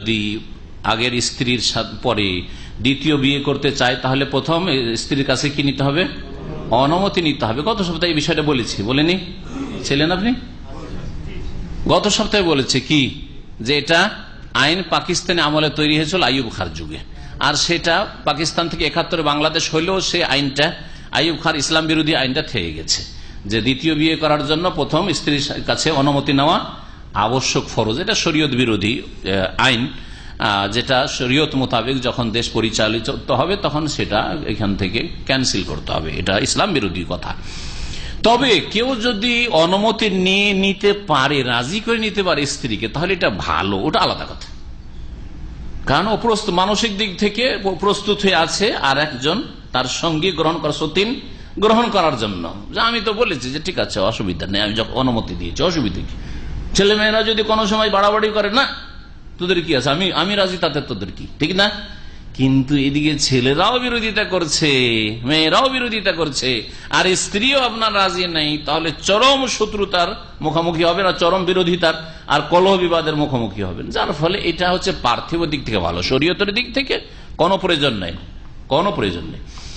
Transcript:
যদি আগের স্ত্রীর পরে দ্বিতীয় বিয়ে করতে চায়, তাহলে প্রথম স্ত্রীর কাছে কি নিতে হবে? অনুমতি নিতে হবে। গত সপ্তাহে এই বিষয়টা বলেছি। বলেনি? ছিলেন আপনি? গত সপ্তাহে বলেছে কি? যে এটা আইন পাকিস্তানে আমলে তৈরি হয়েছিল আইয়ুব খার যুগে। আর সেটা পাকিস্তান থেকে একাত্তরে বাংলাদেশ হলেও সে আইনটা, আইয়ুব খার ইসলাম বিরোধী আইনটা থেকে গেছে। যে দ্বিতীয় বিয়ে করার জন্য প্রথম স্ত্রীর কাছে অনুমতি নেওয়া আবশ্যক ফরজ। এটা শরীয়ত বিরোধী আইন যেটা শরীয়ত মোতাবেক যখন দেশ পরিচালিত হবে, তখন সেটা এখান থেকে ক্যান্সেল করতে হবে। এটা ইসলাম বিরোধী কথা। তবে কেউ যদি অনুমতি নিয়ে নিতে পারে, রাজি করে নিতে পারে স্ত্রীকে, তাহলে এটা ভালো, ওটা আলাদা কথা। কারণ মানসিক দিক থেকে প্রস্তুত হয়ে আছে আর একজন তার সঙ্গী গ্রহণ করা সতীন গ্রহণ করার জন্য। আমি তো বলেছি যে ঠিক আছে, অসুবিধা নেই, আমি যখন অনুমতি দিয়েছি, অসুবিধা কি? ছেলে মেয়েরা যদি কোনো সময় বাড়াবাড়ি করে, না, তোদের কি আছে? আমি আমি রাজি, তাতে তোদের কি? ঠিক না? কিন্তু এদিকে ছেলেরাও বিরোধিতা করছে, মেয়েরাও বিরোধিতা করছে, আর স্ত্রীও আপনার রাজি নেই, তাহলে চরম শত্রুতার মুখোমুখি হবেন আর চরম বিরোধিতার আর কলহ বিবাদের মুখোমুখি হবেন। যার ফলে এটা হচ্ছে পার্থিব দিক থেকে ভালো, শরীয়তের দিক থেকে কোনো প্রয়োজন নেই, কোনো প্রয়োজন নেই।